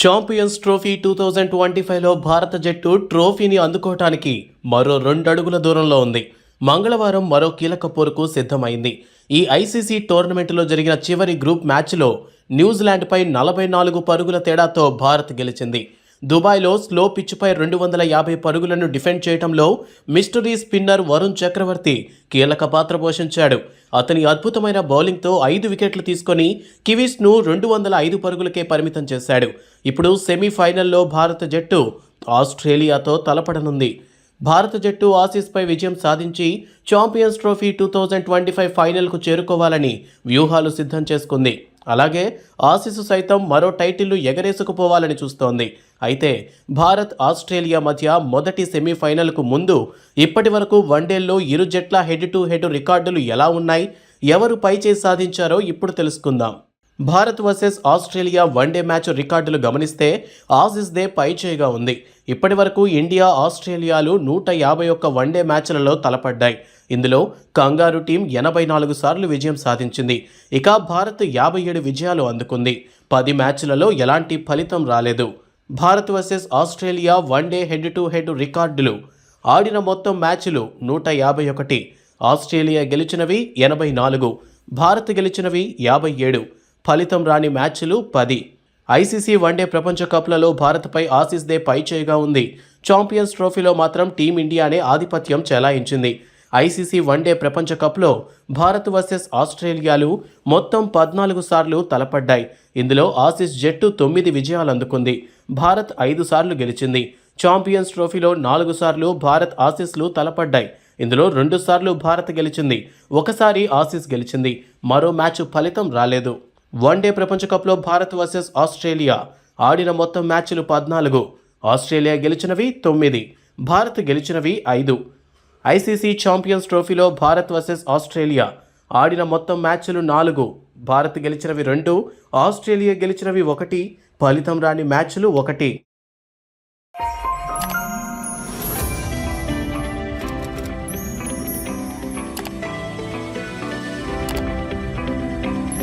Champions trophy two thousand twenty ఫైవ్లో భారత జట్టు ట్రోఫీని అందుకోవటానికి మరో రెండు అడుగుల దూరంలో ఉంది. మంగళవారం మరో కీలక పోరుకు సిద్ధమైంది. ఈ ఐసీసీ టోర్నమెంటులో జరిగిన చివరి గ్రూప్ మ్యాచ్లో న్యూజిలాండ్పై నలభై నాలుగు పరుగుల తేడాతో భారత్ గెలిచింది. దుబాయ్లో స్లో పిచ్పై రెండు వందల యాభై పరుగులను డిఫెండ్ చేయడంలో మిస్టరీ స్పిన్నర్ వరుణ్ చక్రవర్తి కీలక పాత్ర పోషించాడు. అతని అద్భుతమైన బౌలింగ్తో ఐదు వికెట్లు తీసుకొని కివీస్ను రెండు వందల ఐదు పరుగులకే పరిమితం చేశాడు. ఇప్పుడు సెమీఫైనల్లో భారత జట్టు ఆస్ట్రేలియాతో తలపడనుంది. భారత జట్టు ఆసీస్పై విజయం సాధించి champions trophy two thousand twenty five ఫైనల్కు చేరుకోవాలని వ్యూహాలు సిద్ధం చేసుకుంది. అలాగే ఆసీస్ సైతం మరో టైటిల్ను ఎగరేసుకుపోవాలని చూస్తోంది. అయితే భారత్ ఆస్ట్రేలియా మధ్య మొదటి సెమీఫైనల్కు ముందు ఇప్పటి వరకు వన్డేల్లో ఇరు జట్ల హెడ్ టు హెడ్ రికార్డులు ఎలా ఉన్నాయి ఎవరు పైచేయి సాధించారో ఇప్పుడు తెలుసుకుందాం. Bharat versus Australia one day match రికార్డులు గమనిస్తే ఆసిస్దే పైచేయిగా ఉంది. ఇప్పటి వరకు ఇండియా ఆస్ట్రేలియాలు నూట యాభై ఒక్క వన్డే మ్యాచ్లలో తలపడ్డాయి. ఇందులో కంగారు టీం ఎనభై నాలుగు సార్లు విజయం సాధించింది. ఇక భారత్ యాభై ఏడు విజయాలు అందుకుంది. పది మ్యాచ్లలో ఎలాంటి ఫలితం రాలేదు. Bharat versus Australia one day head to head రికార్డులు. ఆడిన మొత్తం మ్యాచ్లు నూట యాభై ఒకటి. ఆస్ట్రేలియా గెలిచినవి ఎనభై నాలుగు. భారత్ గెలిచినవి యాభై ఏడు. ఫలితం రాని మ్యాచ్లు పది. ఐసీసీ వన్డే ప్రపంచ కప్లలో భారత్పై ఆసీస్దే పైచేయిగా ఉంది. ఛాంపియన్స్ ట్రోఫీలో మాత్రం టీమిండియానే ఆధిపత్యం చెలాయించింది. ఐసీసీ వన్డే ప్రపంచ కప్లో భారత్ వర్సెస్ ఆస్ట్రేలియాలు మొత్తం పద్నాలుగు సార్లు తలపడ్డాయి. ఇందులో ఆసీస్ జట్టు తొమ్మిది విజయాలు అందుకుంది. భారత్ ఐదు సార్లు గెలిచింది. ఛాంపియన్స్ ట్రోఫీలో నాలుగు సార్లు భారత్ ఆసీస్లు తలపడ్డాయి. ఇందులో రెండు సార్లు భారత్ గెలిచింది. ఒకసారి ఆసీస్ గెలిచింది. మరో మ్యాచ్ ఫలితం రాలేదు. వన్డే ప్రపంచకప్లో భారత్ వర్సెస్ ఆస్ట్రేలియా ఆడిన మొత్తం మ్యాచ్లు పద్నాలుగు. ఆస్ట్రేలియా గెలిచినవి తొమ్మిది. భారత్ గెలిచినవి ఐదు. ఐసీసీ ఛాంపియన్స్ ట్రోఫీలో భారత్ వర్సెస్ ఆస్ట్రేలియా ఆడిన మొత్తం మ్యాచ్లు నాలుగు. భారత్ గెలిచినవి రెండు ఆస్ట్రేలియా గెలిచినవి ఒకటి ఫలితం రాని మ్యాచ్లు ఒకటి.